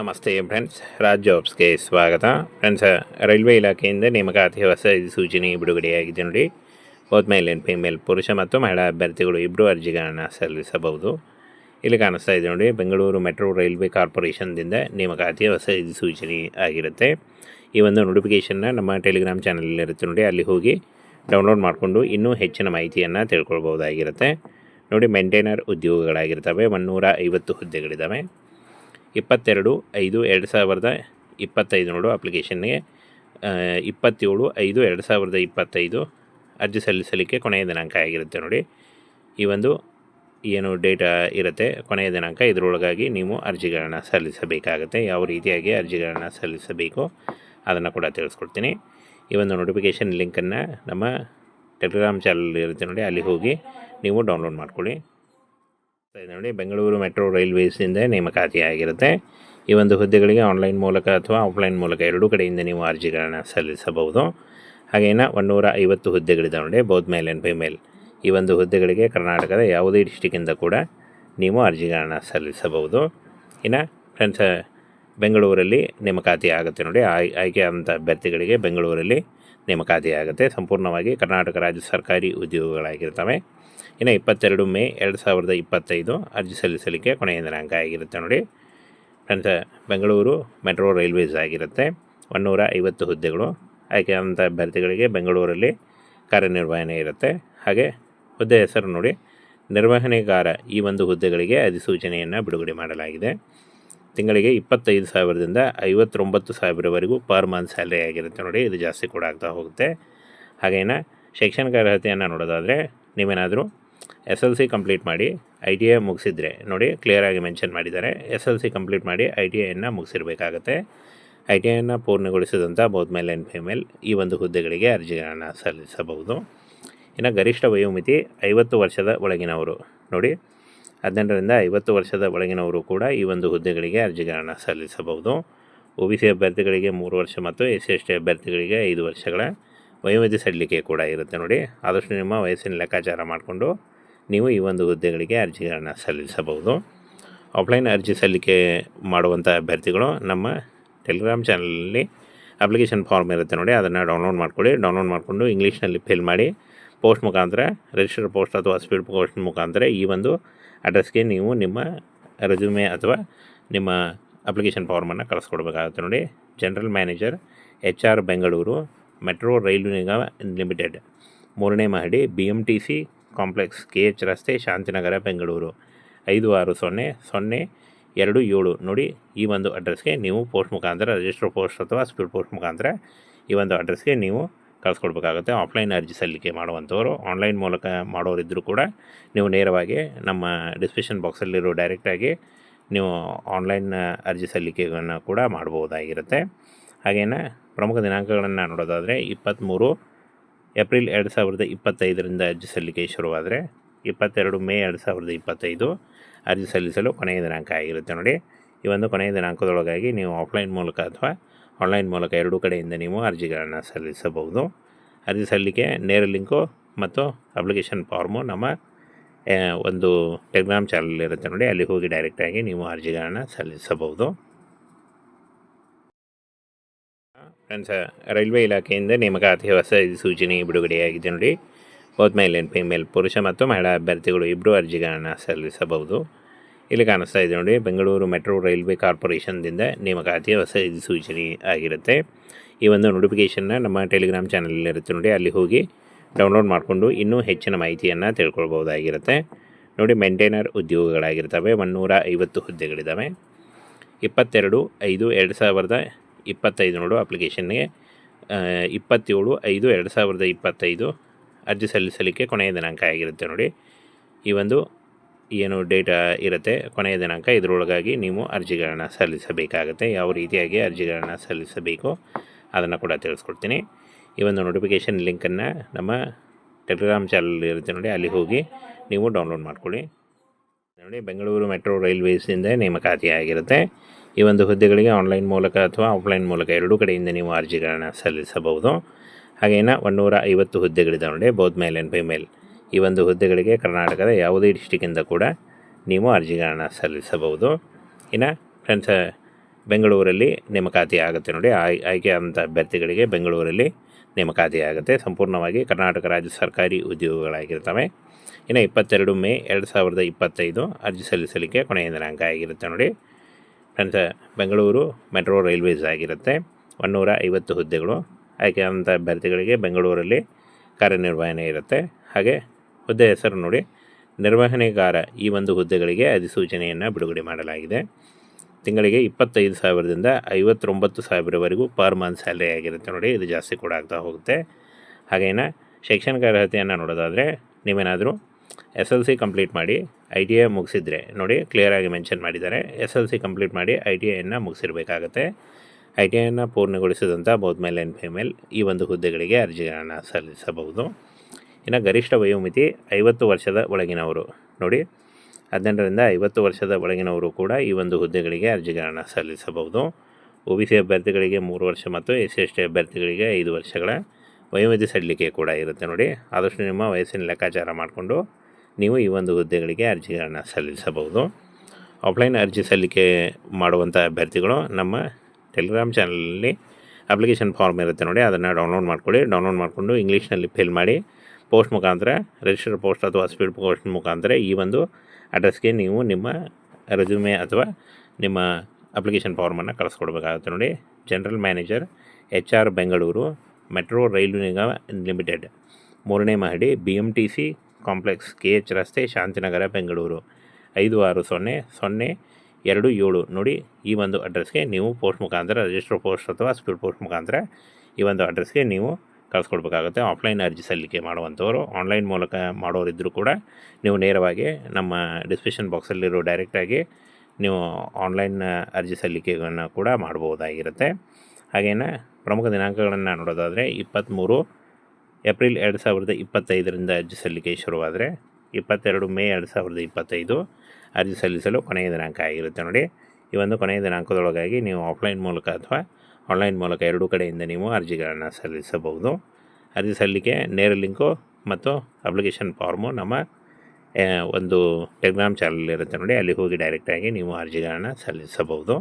ನಮಸ್ತೆ ಫ್ರೆಂಡ್ಸ್ ರಾಜ್ ಜಾಬ್ಸ್ಗೆ ಸ್ವಾಗತ. Friends railway ಇಲಾಖೆಯಿಂದ ನೇಮಕಾತಿ ಹೊಸ ಸೂಚನೆ ಬಿಡುಗಡೆಯಾಗಿದೆ ನೋಡಿ. ಬೋತ್ ಮೇಲ್ ಆ್ಯಂಡ್ ಫಿಮೇಲ್ ಪುರುಷ ಮತ್ತು ಮಹಿಳಾ ಅಭ್ಯರ್ಥಿಗಳು ಇಬ್ಬರು ಅರ್ಜಿಗಳನ್ನು ಸಲ್ಲಿಸಬಹುದು. ಇಲ್ಲಿ ಕಾಣಿಸ್ತಾ ಇದೆ ನೋಡಿ, ಬೆಂಗಳೂರು ಮೆಟ್ರೋ ರೈಲ್ವೆ ಕಾರ್ಪೊರೇಷನ್ದಿಂದ ನೇಮಕಾತಿ ಹೊಸ ಸೂಚನೆ ಆಗಿರುತ್ತೆ. ಈ ಒಂದು ನೋಟಿಫಿಕೇಷನ್ನ ನಮ್ಮ ಟೆಲಿಗ್ರಾಮ್ ಚಾನಲಲ್ಲಿ ಇರುತ್ತೆ ನೋಡಿ. ಅಲ್ಲಿ ಹೋಗಿ ಡೌನ್ಲೋಡ್ ಮಾಡಿಕೊಂಡು ಇನ್ನೂ ಹೆಚ್ಚಿನ ಮಾಹಿತಿಯನ್ನು ತಿಳ್ಕೊಳ್ಬೋದಾಗಿರುತ್ತೆ ನೋಡಿ ಮೇಂಟೈನರ್ ಉದ್ಯೋಗಗಳಾಗಿರ್ತವೆ. ಒನ್ನೂರ ಐವತ್ತು ಹುದ್ದೆಗಳಿದ್ದಾವೆ. ಇಪ್ಪತ್ತೆರಡು, ಐದು, ಎರಡು ಸಾವಿರದ ಇಪ್ಪತ್ತೈದು ನೋಡು ಅಪ್ಲಿಕೇಶನ್ಗೆ ಇಪ್ಪತ್ತೇಳು, ಐದು, ಎರಡು ಸಾವಿರದ ಇಪ್ಪತ್ತೈದು ಅರ್ಜಿ ಸಲ್ಲಿಸಲಿಕ್ಕೆ ಕೊನೆಯ ದಿನಾಂಕ ಆಗಿರುತ್ತೆ ನೋಡಿ. ಈ ಒಂದು ಏನು ಡೇಟಾ ಇರುತ್ತೆ, ಕೊನೆಯ ದಿನಾಂಕ ಇದರೊಳಗಾಗಿ ನೀವು ಅರ್ಜಿಗಳನ್ನು ಸಲ್ಲಿಸಬೇಕಾಗುತ್ತೆ, ಯಾವ ರೀತಿಯಾಗಿ ಅರ್ಜಿಗಳನ್ನು ಸಲ್ಲಿಸಬೇಕು ಅದನ್ನು ಕೂಡ ತಿಳಿಸ್ಕೊಡ್ತೀನಿ. ಈ ಒಂದು ನೋಟಿಫಿಕೇಷನ್ ಲಿಂಕನ್ನು ನಮ್ಮ ಟೆಲಿಗ್ರಾಮ್ ಚಾನಲ್ ಇರುತ್ತೆ ನೋಡಿ, ಅಲ್ಲಿ ಹೋಗಿ ನೀವು ಡೌನ್ಲೋಡ್ ಮಾಡ್ಕೊಳ್ಳಿ. ನೋಡಿ ಬೆಂಗಳೂರು ಮೆಟ್ರೋ ರೈಲ್ವೇಸಿಂದ ನೇಮಕಾತಿಯಾಗಿರುತ್ತೆ. ಈ ಒಂದು ಹುದ್ದೆಗಳಿಗೆ ಆನ್ಲೈನ್ ಮೂಲಕ ಅಥವಾ ಆಫ್ಲೈನ್ ಮೂಲಕ ಎರಡೂ ಕಡೆಯಿಂದ ನೀವು ಅರ್ಜಿಗಳನ್ನು ಸಲ್ಲಿಸಬಹುದು. ಹಾಗೇನ ಒಂದೂರ ಐವತ್ತು ಹುದ್ದೆಗಳಿದ್ದಾವೆ ನೋಡಿ ಬೌದ್ ಮೇಲ್ ಆ್ಯಂಡ್ ಫಿಮೇಲ್ ಈ ಒಂದು ಹುದ್ದೆಗಳಿಗೆ ಕರ್ನಾಟಕದ ಯಾವುದೇ ಡಿಸ್ಟಿಕ್ಕಿಂದ ಕೂಡ ನೀವು ಅರ್ಜಿಗಳನ್ನು ಸಲ್ಲಿಸಬಹುದು. ಇನ್ನು ಫ್ರೆಂಡ್ಸ್, ಬೆಂಗಳೂರಲ್ಲಿ ನೇಮಕಾತಿ ಆಗುತ್ತೆ ನೋಡಿ, ಆಯ್, ಆಯ್ಕೆ ಆದಂಥ ಅಭ್ಯರ್ಥಿಗಳಿಗೆ ಬೆಂಗಳೂರಲ್ಲಿ ನೇಮಕಾತಿ ಆಗುತ್ತೆ. ಸಂಪೂರ್ಣವಾಗಿ ಕರ್ನಾಟಕ ರಾಜ್ಯ ಸರ್ಕಾರಿ ಉದ್ಯೋಗಗಳಾಗಿರ್ತವೆ. ಇನ್ನು ಇಪ್ಪತ್ತೆರಡು ಮೇ ಎರಡು ಸಾವಿರದ ಇಪ್ಪತ್ತೈದು ಅರ್ಜಿ ಸಲ್ಲಿಸಲಿಕ್ಕೆ ಕೊನೆಯ ದಿನಾಂಕ ಆಗಿರುತ್ತೆ ನೋಡಿ. ಫ್ರೆಂಡ್ಸ್, ಬೆಂಗಳೂರು ಮೆಟ್ರೋ ರೈಲ್ವೇಸ್ ಆಗಿರುತ್ತೆ. ಒನ್ನೂರ ಐವತ್ತು ಹುದ್ದೆಗಳು. ಆಯ್ಕೆಯಾದಂಥ ಅಭ್ಯರ್ಥಿಗಳಿಗೆ ಬೆಂಗಳೂರಲ್ಲಿ ಕಾರ್ಯನಿರ್ವಹಣೆ ಇರುತ್ತೆ. ಹಾಗೆ ಹುದ್ದೆ ಹೆಸರು ನೋಡಿ. ನಿರ್ವಹಣೆಗಾರ ಈ ಒಂದು ಹುದ್ದೆಗಳಿಗೆ ಅಧಿಸೂಚನೆಯನ್ನು ಬಿಡುಗಡೆ ಮಾಡಲಾಗಿದೆ. ತಿಂಗಳಿಗೆ ಇಪ್ಪತ್ತೈದು ಸಾವಿರದಿಂದ ಐವತ್ತೊಂಬತ್ತು ಸಾವಿರವರೆಗೂ ಪರ್ ಮಂತ್ ಸ್ಯಾಲ್ರಿ ಆಗಿರುತ್ತೆ ನೋಡಿ. ಇದು ಜಾಸ್ತಿ ಕೂಡ ಆಗ್ತಾ ಹೋಗುತ್ತೆ. ಹಾಗೇನ ಶೈಕ್ಷಣಿಕ ಅರ್ಹತೆಯನ್ನು ನೋಡೋದಾದರೆ ನೀವೇನಾದರೂ ಎಸ್ ಎಲ್ ಸಿ ಕಂಪ್ಲೀಟ್ ಮಾಡಿ ಐ ಟಿ ಐ ಮುಗಿಸಿದ್ರೆ, ನೋಡಿ ಕ್ಲಿಯರಾಗಿ ಮೆನ್ಷನ್ ಮಾಡಿದ್ದಾರೆ, ಎಸ್ ಎಲ್ ಸಿ ಕಂಪ್ಲೀಟ್ ಮಾಡಿ ಐ ಟಿ ಐಯನ್ನು ಮುಗಿಸಿರಬೇಕಾಗತ್ತೆ. ಐ ಟಿ ಐಯನ್ನು ಪೂರ್ಣಗೊಳಿಸಿದಂಥ ಬೌದ್ ಮೇಲ್ ಆ್ಯಂಡ್ ಫಿಮೇಲ್ ಈ ಒಂದು ಹುದ್ದೆಗಳಿಗೆ ಅರ್ಜಿಗಳನ್ನು ಸಲ್ಲಿಸಬಹುದು. ಇನ್ನು ಗರಿಷ್ಠ ವಯೋಮಿತಿ ಐವತ್ತು ವರ್ಷದ ಒಳಗಿನವರು, ನೋಡಿ ಹದಿನೆಂಟರಿಂದ ಐವತ್ತು ವರ್ಷದ ಒಳಗಿನವರು ಕೂಡ ಈ ಒಂದು ಹುದ್ದೆಗಳಿಗೆ ಅರ್ಜಿಗಳನ್ನು ಸಲ್ಲಿಸಬಹುದು. ಒ ಬಿ ಸಿ ಅಭ್ಯರ್ಥಿಗಳಿಗೆ ಮೂರು ವರ್ಷ ಮತ್ತು ಎಸ್ ಸಿ ಎಸ್ ಟಿ ಅಭ್ಯರ್ಥಿಗಳಿಗೆ ಐದು ವರ್ಷಗಳ ವಯೋಮಿತಿ ಸಲ್ಲಿಕೆ ಕೂಡ ಇರುತ್ತೆ, ನೋಡಿ. ಆದಷ್ಟು ನಿಮ್ಮ ವಯಸ್ಸಿನ ಲೆಕ್ಕಾಚಾರ ಮಾಡಿಕೊಂಡು ನೀವು ಈ ಒಂದು ಹುದ್ದೆಗಳಿಗೆ ಅರ್ಜಿಗಳನ್ನು ಸಲ್ಲಿಸಬಹುದು. ಆಫ್ಲೈನ್ ಅರ್ಜಿ ಸಲ್ಲಿಕೆ ಮಾಡುವಂಥ ಅಭ್ಯರ್ಥಿಗಳು ನಮ್ಮ ಟೆಲಿಗ್ರಾಮ್ ಚಾನಲಲ್ಲಿ ಅಪ್ಲಿಕೇಶನ್ ಫಾರ್ಮ್ ಇರುತ್ತೆ ನೋಡಿ, ಅದನ್ನು ಡೌನ್ಲೋಡ್ ಮಾಡ್ಕೊಳ್ಳಿ. ಡೌನ್ಲೋಡ್ ಮಾಡಿಕೊಂಡು ಇಂಗ್ಲೀಷ್ನಲ್ಲಿ ಫಿಲ್ ಮಾಡಿ, ಪೋಸ್ಟ್ ಮುಖಾಂತರ ರಿಜಿಸ್ಟರ್ ಪೋಸ್ಟ್ ಅಥವಾ ಸ್ಪೀಡ್ ಪೋಸ್ಟ್ ಮುಖಾಂತರ ಈ ಒಂದು ಅಡ್ರೆಸ್ಗೆ ನೀವು ನಿಮ್ಮ ರೆಸ್ಯೂಮೆ ಅಥವಾ ನಿಮ್ಮ ಅಪ್ಲಿಕೇಶನ್ ಫಾರ್ಮನ್ನು ಕಳಿಸ್ಕೊಡ್ಬೇಕಾಗುತ್ತೆ ನೋಡಿ. General manager, H R Bengaluru, metro rail ನಿಗಮ ಲಿಮಿಟೆಡ್. ಮೂರನೇ ಮಹಡಿ, B M T C complex K H ರಸ್ತೆ ಶಾಂತಿನಗರ, ಬೆಂಗಳೂರು. ಐದು ಆರು ಸೊನ್ನೆ ಸೊನ್ನೆ ಎರಡು ಏಳು. ನೋಡಿ, ಈ ಒಂದು ಅಡ್ರೆಸ್ಗೆ ನೀವು ಪೋಸ್ಟ್ ಮುಖಾಂತರ ರಿಜಿಸ್ಟರ್ ಪೋಸ್ಟ್ ಅಥವಾ ಸ್ಪೀಡ್ ಪೋಸ್ಟ್ ಮುಖಾಂತರ ಈ ಒಂದು ಅಡ್ರೆಸ್ಗೆ ನೀವು ಕಳಿಸ್ಕೊಡ್ಬೇಕಾಗುತ್ತೆ. ಆಫ್ಲೈನ್ ಅರ್ಜಿ ಸಲ್ಲಿಕೆ ಮಾಡುವಂಥವರು ಆನ್ಲೈನ್ ಮೂಲಕ ಮಾಡೋರಿದ್ದರೂ ಕೂಡ ನೀವು ನೇರವಾಗಿ ನಮ್ಮ ಡಿಸ್ಕ್ರಿಪ್ಷನ್ ಬಾಕ್ಸಲ್ಲಿರೋ ಡೈರೆಕ್ಟಾಗಿ ನೀವು ಆನ್ಲೈನ್ ಅರ್ಜಿ ಸಲ್ಲಿಕೆಗಳನ್ನು ಕೂಡ ಮಾಡ್ಬೋದಾಗಿರುತ್ತೆ. ಹಾಗೆಯೇ ಪ್ರಮುಖ ದಿನಾಂಕಗಳನ್ನು ನೋಡೋದಾದರೆ ಇಪ್ಪತ್ತ್ಮೂರು ಏಪ್ರಿಲ್ ಎರಡು ಸಾವಿರದ ಇಪ್ಪತ್ತೈದರಿಂದ ಅರ್ಜಿ ಸಲ್ಲಿಕೆ ಶುರುವಾದರೆ ಇಪ್ಪತ್ತೆರಡು ಮೇ ಎರಡು ಸಾವಿರದ ಇಪ್ಪತ್ತೈದು ಅರ್ಜಿ ಸಲ್ಲಿಸಲು ಕೊನೆಯ ದಿನಾಂಕ ಆಗಿರುತ್ತೆ ನೋಡಿ. ಈ ಒಂದು ಕೊನೆಯ ದಿನಾಂಕದೊಳಗಾಗಿ ನೀವು ಆಫ್ಲೈನ್ ಮೂಲಕ ಅಥವಾ ಆನ್ಲೈನ್ ಮೂಲಕ ಎರಡೂ ಕಡೆಯಿಂದ ನೀವು ಅರ್ಜಿಗಳನ್ನು ಸಲ್ಲಿಸಬಹುದು. ಅರ್ಜಿ ಸಲ್ಲಿಕೆ ನೇರ ಲಿಂಕು ಮತ್ತು ಅಪ್ಲಿಕೇಶನ್ ಫಾರ್ಮು ನಮ್ಮ ಒಂದು ಟೆಲಿಗ್ರಾಮ್ ಚಾನಲ್ ಇರುತ್ತೆ ನೋಡಿ. ಅಲ್ಲಿ ಹೋಗಿ ಡೈರೆಕ್ಟಾಗಿ ನೀವು ಅರ್ಜಿಗಳನ್ನು ಸಲ್ಲಿಸಬಹುದು. ಫ್ರೆಂಡ್ಸ್ ರೈಲ್ವೆ ಇಲಾಖೆಯಿಂದ ನೇಮಕಾತಿ ಹೊಸ ಸೂಚನೆ ಬಿಡುಗಡೆಯಾಗಿದೆ ನೋಡಿ. ಬೋತ್ ಮೇಲ್ ಆ್ಯಂಡ್ ಫಿಮೇಲ್ ಪುರುಷ ಮತ್ತು ಮಹಿಳಾ ಅಭ್ಯರ್ಥಿಗಳು ಇಬ್ಬರು ಅರ್ಜಿಗಳನ್ನು ಸಲ್ಲಿಸಬಹುದು. ಇಲ್ಲಿ ಕಾಣಿಸ್ತಾ ಇದೆ ನೋಡಿ, ಬೆಂಗಳೂರು ಮೆಟ್ರೋ ರೈಲ್ವೆ ಕಾರ್ಪೊರೇಷನ್ದಿಂದ ನೇಮಕಾತಿ ಹೊಸ ಸೂಚನೆ ಆಗಿರುತ್ತೆ. ಈ ಒಂದು ನೋಟಿಫಿಕೇಷನ್ನ ನಮ್ಮ ಟೆಲಿಗ್ರಾಮ್ ಚಾನಲಲ್ಲಿ ಇರುತ್ತೆ ನೋಡಿ, ಅಲ್ಲಿ ಹೋಗಿ ಡೌನ್ಲೋಡ್ ಮಾಡಿಕೊಂಡು ಇನ್ನೂ ಹೆಚ್ಚಿನ ಮಾಹಿತಿಯನ್ನು ತಿಳ್ಕೊಳ್ಬೋದಾಗಿರುತ್ತೆ ನೋಡಿ, ಮೇಂಟೈನರ್ ಉದ್ಯೋಗಗಳಾಗಿರ್ತವೆ ಒನ್ನೂರ ಐವತ್ತು ಹುದ್ದೆಗಳಿದ್ದಾವೆ. ಇಪ್ಪತ್ತೆರಡು ಐದು ಎರಡು ಸಾವಿರದ ಇಪ್ಪತ್ತೈದು ನೋಡು ಅಪ್ಲಿಕೇಶನ್ಗೆ ಇಪ್ಪತ್ತೇಳು ಐದು ಎರಡು ಸಾವಿರದ ಇಪ್ಪತ್ತೈದು ಅರ್ಜಿ ಸಲ್ಲಿಸಲಿಕ್ಕೆ ಕೊನೆಯ ದಿನಾಂಕ ಆಗಿರುತ್ತೆ ನೋಡಿ. ಈ ಒಂದು ಏನು ಡೇಟಾ ಇರುತ್ತೆ, ಕೊನೆಯ ದಿನಾಂಕ ಇದರೊಳಗಾಗಿ ನೀವು ಅರ್ಜಿಗಳನ್ನು ಸಲ್ಲಿಸಬೇಕಾಗುತ್ತೆ, ಯಾವ ರೀತಿಯಾಗಿ ಅರ್ಜಿಗಳನ್ನು ಸಲ್ಲಿಸಬೇಕು ಅದನ್ನು ಕೂಡ ತಿಳಿಸ್ಕೊಡ್ತೀನಿ. ಈ ಒಂದು ನೋಟಿಫಿಕೇಷನ್ ಲಿಂಕನ್ನು ನಮ್ಮ ಟೆಲಿಗ್ರಾಮ್ ಚಾನಲ್ ಇರುತ್ತೆ ನೋಡಿ, ಅಲ್ಲಿ ಹೋಗಿ ನೀವು ಡೌನ್ಲೋಡ್ ಮಾಡ್ಕೊಳ್ಳಿ. ನೋಡಿ, ಬೆಂಗಳೂರು ಮೆಟ್ರೋ ರೈಲ್ವೇಸಿಂದ ನೇಮಕಾತಿ ಆಗಿರುತ್ತೆ ಈ ಒಂದು ಹುದ್ದೆಗಳಿಗೆ ಆನ್ಲೈನ್ ಮೂಲಕ ಅಥವಾ ಆಫ್ಲೈನ್ ಮೂಲಕ ಎರಡೂ ಕಡೆಯಿಂದ ನೀವು ಅರ್ಜಿಗಳನ್ನು ಸಲ್ಲಿಸಬಹುದು. ಹಾಗೇನ ಒನ್ನೂರ ಐವತ್ತು ಹುದ್ದೆಗಳಿದ್ದಾವೆ ನೋಡಿ ಬೌದ್ ಮೇಲ್ ಆ್ಯಂಡ್ ಫಿಮೇಲ್ ಈ ಒಂದು ಹುದ್ದೆಗಳಿಗೆ ಕರ್ನಾಟಕದ ಯಾವುದೇ ಡಿಸ್ಟಿಕ್ಕಿಂದ ಕೂಡ ನೀವು ಅರ್ಜಿಗಳನ್ನು ಸಲ್ಲಿಸಬಹುದು. ಇನ್ನು ಫ್ರೆಂಡ್ಸ್ ಬೆಂಗಳೂರಲ್ಲಿ ನೇಮಕಾತಿ ಆಗುತ್ತೆ ನೋಡಿ ಆಯ್ ಆಯ್ಕೆಯಾದಂಥ ಅಭ್ಯರ್ಥಿಗಳಿಗೆ ಬೆಂಗಳೂರಲ್ಲಿ ನೇಮಕಾತಿ ಆಗುತ್ತೆ. ಸಂಪೂರ್ಣವಾಗಿ ಕರ್ನಾಟಕ ರಾಜ್ಯ ಸರ್ಕಾರಿ ಉದ್ಯೋಗಗಳಾಗಿರ್ತವೆ. ಇನ್ನು ಇಪ್ಪತ್ತೆರಡು ಮೇ ಎರಡು ಸಾವಿರದ ಇಪ್ಪತ್ತೈದು ಅರ್ಜಿ ಸಲ್ಲಿಸಲಿಕ್ಕೆ ಕೊನೆಯ ದಿನಾಂಕ ಆಗಿರುತ್ತೆ ನೋಡಿ. ಫ್ರೆಂಡ್ಸ್ ಬೆಂಗಳೂರು ಮೆಟ್ರೋ ರೈಲ್ವೇಸ್ ಆಗಿರುತ್ತೆ. ಒನ್ನೂರ ಐವತ್ತು ಹುದ್ದೆಗಳು. ಆಯ್ಕೆಯಾದಂಥ ಅಭ್ಯರ್ಥಿಗಳಿಗೆ ಬೆಂಗಳೂರಲ್ಲಿ ಕಾರ್ಯನಿರ್ವಹಣೆ ಇರುತ್ತೆ. ಹಾಗೆ ಹುದ್ದೆ ಹೆಸರು ನೋಡಿ. ನಿರ್ವಹಣೆಗಾರ ಈ ಒಂದು ಹುದ್ದೆಗಳಿಗೆ ಅಧಿಸೂಚನೆಯನ್ನು ಬಿಡುಗಡೆ ಮಾಡಲಾಗಿದೆ. ತಿಂಗಳಿಗೆ ಇಪ್ಪತ್ತೈದು ಸಾವಿರದಿಂದ ಐವತ್ತೊಂಬತ್ತು ಸಾವಿರವರೆಗೂ ಪರ್ ಮಂತ್ ಸ್ಯಾಲ್ರಿ ಆಗಿರುತ್ತೆ ನೋಡಿ. ಇದು ಜಾಸ್ತಿ ಕೂಡ ಆಗ್ತಾ ಹೋಗುತ್ತೆ. ಹಾಗೇನ ಶೈಕ್ಷಣಿಕ ಅರ್ಹತೆಯನ್ನು ನೋಡೋದಾದರೆ ನೀವೇನಾದರೂ ಎಸ್ ಎಲ್ ಸಿ ಕಂಪ್ಲೀಟ್ ಮಾಡಿ ಐ ಟಿ ಐ ಮುಗಿಸಿದ್ರೆ, ನೋಡಿ ಕ್ಲಿಯರಾಗಿ ಮೆನ್ಷನ್ ಮಾಡಿದ್ದಾರೆ. ಎಸ್ ಎಲ್ ಸಿ ಕಂಪ್ಲೀಟ್ ಮಾಡಿ ಐ ಟಿ ಐಯನ್ನು ಮುಗಿಸಿರಬೇಕಾಗತ್ತೆ. ಐ ಟಿ ಐಯನ್ನು ಪೂರ್ಣಗೊಳಿಸಿದಂಥ ಬೌದ್ಧ ಮೇಲ್ ಆ್ಯಂಡ್ ಫಿಮೇಲ್ ಈ ಒಂದು ಹುದ್ದೆಗಳಿಗೆ ಅರ್ಜಿಗಳನ್ನು ಸಲ್ಲಿಸಬಹುದು. ಇನ್ನು ಗರಿಷ್ಠ ವಯೋಮಿತಿ ಐವತ್ತು ವರ್ಷದ ಒಳಗಿನವರು, ನೋಡಿ ಹದಿನೆಂಟರಿಂದ ಐವತ್ತು ವರ್ಷದ ಒಳಗಿನವರು ಕೂಡ ಈ ಒಂದು ಹುದ್ದೆಗಳಿಗೆ ಅರ್ಜಿಗಳನ್ನು ಸಲ್ಲಿಸಬಹುದು. ಒ ಬಿ ಸಿ ಅಭ್ಯರ್ಥಿಗಳಿಗೆ ಮೂರು ವರ್ಷ ಮತ್ತು ಎಸ್ ಸಿ ಎಸ್ ಟಿ ಅಭ್ಯರ್ಥಿಗಳಿಗೆ ಐದು ವರ್ಷಗಳ ವಯೋಮಿತಿ ಸಡಿಲಿಕೆ ಕೂಡ ಇರುತ್ತೆ, ನೋಡಿ. ಆದಷ್ಟು ನಿಮ್ಮ ವಯಸ್ಸಿನ ಲೆಕ್ಕಾಚಾರ ಮಾಡಿಕೊಂಡು ನೀವು ಈ ಒಂದು ಹುದ್ದೆಗಳಿಗೆ ಅರ್ಜಿಗಳನ್ನು ಸಲ್ಲಿಸಬಹುದು. ಆಫ್ಲೈನ್ ಅರ್ಜಿ ಸಲ್ಲಿಕೆ ಮಾಡುವಂಥ ಅಭ್ಯರ್ಥಿಗಳು ನಮ್ಮ ಟೆಲಿಗ್ರಾಮ್ ಚಾನಲಲ್ಲಿ ಅಪ್ಲಿಕೇಶನ್ ಫಾರ್ಮ್ ಇರುತ್ತೆ ನೋಡಿ, ಅದನ್ನು ಡೌನ್ಲೋಡ್ ಮಾಡ್ಕೊಳ್ಳಿ. ಡೌನ್ಲೋಡ್ ಮಾಡಿಕೊಂಡು ಇಂಗ್ಲೀಷ್ನಲ್ಲಿ ಫಿಲ್ ಮಾಡಿ, ಪೋಸ್ಟ್ ಮುಖಾಂತರ ರಿಜಿಸ್ಟರ್ ಪೋಸ್ಟ್ ಅಥವಾ ಸ್ಪೀಡ್ ಪೋಸ್ಟ್ ಮುಖಾಂತರ ಈ ಒಂದು ಅಡ್ರೆಸ್ಗೆ ನೀವು ನಿಮ್ಮ ರೆಸ್ಯೂಮೆ ಅಥವಾ ನಿಮ್ಮ ಅಪ್ಲಿಕೇಶನ್ ಫಾರ್ಮನ್ನು ಕಳಿಸ್ಕೊಡ್ಬೇಕಾಗುತ್ತೆ ನೋಡಿ. General manager, H R Bengaluru, metro rail ನಿಗಮ ಲಿಮಿಟೆಡ್. ಮೂರನೇ ಮಹಡಿ, B M T C complex K H ರಸ್ತೆ ಶಾಂತಿನಗರ, ಬೆಂಗಳೂರು. ಐದು ಆರು ಸೊನ್ನೆ ಸೊನ್ನೆ ಎರಡು ಏಳು. ನೋಡಿ, ಈ ಒಂದು ಅಡ್ರೆಸ್ಗೆ ನೀವು ಪೋಸ್ಟ್ ಮುಖಾಂತರ ರಿಜಿಸ್ಟರ್ ಪೋಸ್ಟ್ ಅಥವಾ ಸ್ಪೀಡ್ ಪೋಸ್ಟ್ ಮುಖಾಂತರ ಈ ಒಂದು ಅಡ್ರೆಸ್ಗೆ ನೀವು ಕಳಿಸ್ಕೊಡ್ಬೇಕಾಗುತ್ತೆ. ಆಫ್ಲೈನ್ ಅರ್ಜಿ ಸಲ್ಲಿಕೆ ಮಾಡುವಂಥವ್ರು ಆನ್ಲೈನ್ ಮೂಲಕ ಮಾಡೋರಿದ್ದರೂ ಕೂಡ ನೀವು ನೇರವಾಗಿ ನಮ್ಮ ಡಿಸ್ಕ್ರಿಪ್ಷನ್ ಬಾಕ್ಸಲ್ಲಿರೋ ಡೈರೆಕ್ಟಾಗಿ ನೀವು ಆನ್ಲೈನ್ ಅರ್ಜಿ ಸಲ್ಲಿಕೆಗಳನ್ನು ಕೂಡ ಮಾಡ್ಬೋದಾಗಿರುತ್ತೆ. ಹಾಗೇನ ಪ್ರಮುಖ ದಿನಾಂಕಗಳನ್ನು ನೋಡೋದಾದರೆ ಇಪ್ಪತ್ತ್ಮೂರು ಏಪ್ರಿಲ್ ಎರಡು ಸಾವಿರದ ಇಪ್ಪತ್ತೈದರಿಂದ ಅರ್ಜಿ ಸಲ್ಲಿಕೆ ಶುರುವಾದರೆ ಇಪ್ಪತ್ತೆರಡು ಮೇ ಎರಡು ಸಾವಿರದ ಇಪ್ಪತ್ತೈದು ಅರ್ಜಿ ಸಲ್ಲಿಸಲು ಕೊನೆಯ ದಿನಾಂಕ ಆಗಿರುತ್ತೆ ನೋಡಿ. ಈ ಒಂದು ಕೊನೆಯ ದಿನಾಂಕದೊಳಗಾಗಿ ನೀವು ಆಫ್ಲೈನ್ ಮೂಲಕ ಅಥವಾ ಆನ್ಲೈನ್ ಮೂಲಕ ಎರಡೂ ಕಡೆಯಿಂದ ನೀವು ಅರ್ಜಿಗಳನ್ನು ಸಲ್ಲಿಸಬಹುದು. ಅರ್ಜಿ ಸಲ್ಲಿಕೆ ನೇರ ಲಿಂಕು ಮತ್ತು ಅಪ್ಲಿಕೇಶನ್ ಫಾರ್ಮು ನಮ್ಮ ಒಂದು ಟೆಲಿಗ್ರಾಮ್ ಚಾನಲ್ ಇರುತ್ತೆ ನೋಡಿ. ಅಲ್ಲಿ ಹೋಗಿ ಡೈರೆಕ್ಟಾಗಿ ನೀವು ಅರ್ಜಿಗಳನ್ನು ಸಲ್ಲಿಸಬಹುದು.